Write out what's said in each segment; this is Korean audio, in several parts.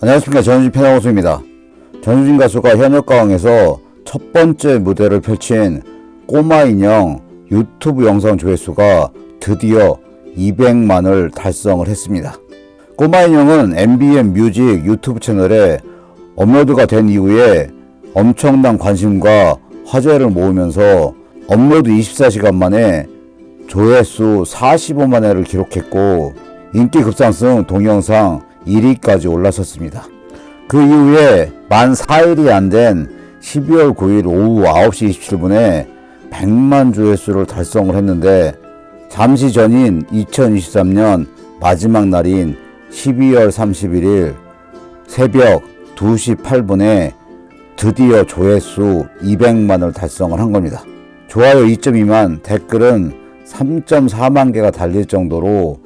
안녕하십니까 전유진 패널호수입니다. 전유진 가수가 현역가왕에서 첫 번째 무대를 펼친 꼬마 인형 유튜브 영상 조회수가 드디어 200만을 달성을 했습니다. 꼬마 인형은 MBN 뮤직 유튜브 채널에 업로드가 된 이후에 엄청난 관심과 화제를 모으면서 업로드 24시간 만에 조회수 45만 회를 기록했고 인기 급상승 동영상 1위까지 올라섰습니다. 그 이후에 만 4일이 안 된 12월 9일 오후 9시 27분에 100만 조회수를 달성을 했는데 잠시 전인 2023년 마지막 날인 12월 31일 새벽 2시 8분에 드디어 조회수 200만을 달성을 한 겁니다. 좋아요 2.2만, 댓글은 3.4만 개가 달릴 정도로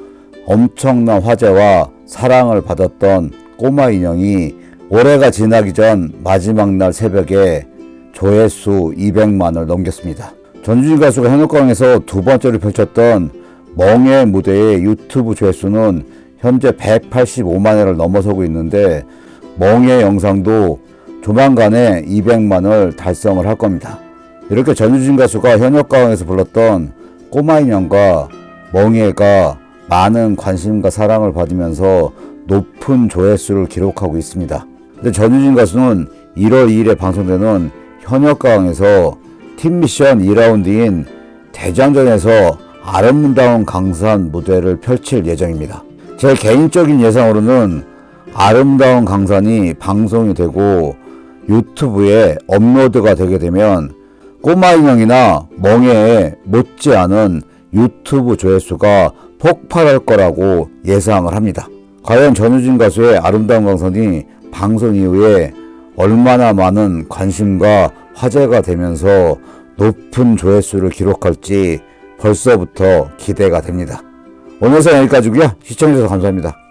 엄청난 화제와 사랑을 받았던 꼬마 인형이 올해가 지나기 전 마지막 날 새벽에 조회수 200만을 넘겼습니다. 전주진 가수가 현역광에서 두 번째로 펼쳤던 멍의 무대의 유튜브 조회수는 현재 185만 회를 넘어서고 있는데 멍의 영상도 조만간에 200만을 달성을 할 겁니다. 이렇게 전유진 가수가 현역 가왕에서 불렀던 꼬마 인형과 멍해가 많은 관심과 사랑을 받으면서 높은 조회수를 기록하고 있습니다. 근데 전유진 가수는 1월 2일에 방송되는 현역가왕에서 팀 미션 2라운드인 대장전에서 아름다운 강산 무대를 펼칠 예정입니다. 제 개인적인 예상으로는 아름다운 강산이 방송이 되고 유튜브에 업로드가 되게 되면 꼬마 인형이나 멍해에 못지않은 유튜브 조회수가 폭발할 거라고 예상을 합니다. 과연 전유진 가수의 아름다운 강산이 방송 이후에 얼마나 많은 관심과 화제가 되면서 높은 조회수를 기록할지 벌써부터 기대가 됩니다. 오늘 영상 여기까지고요. 시청해주셔서 감사합니다.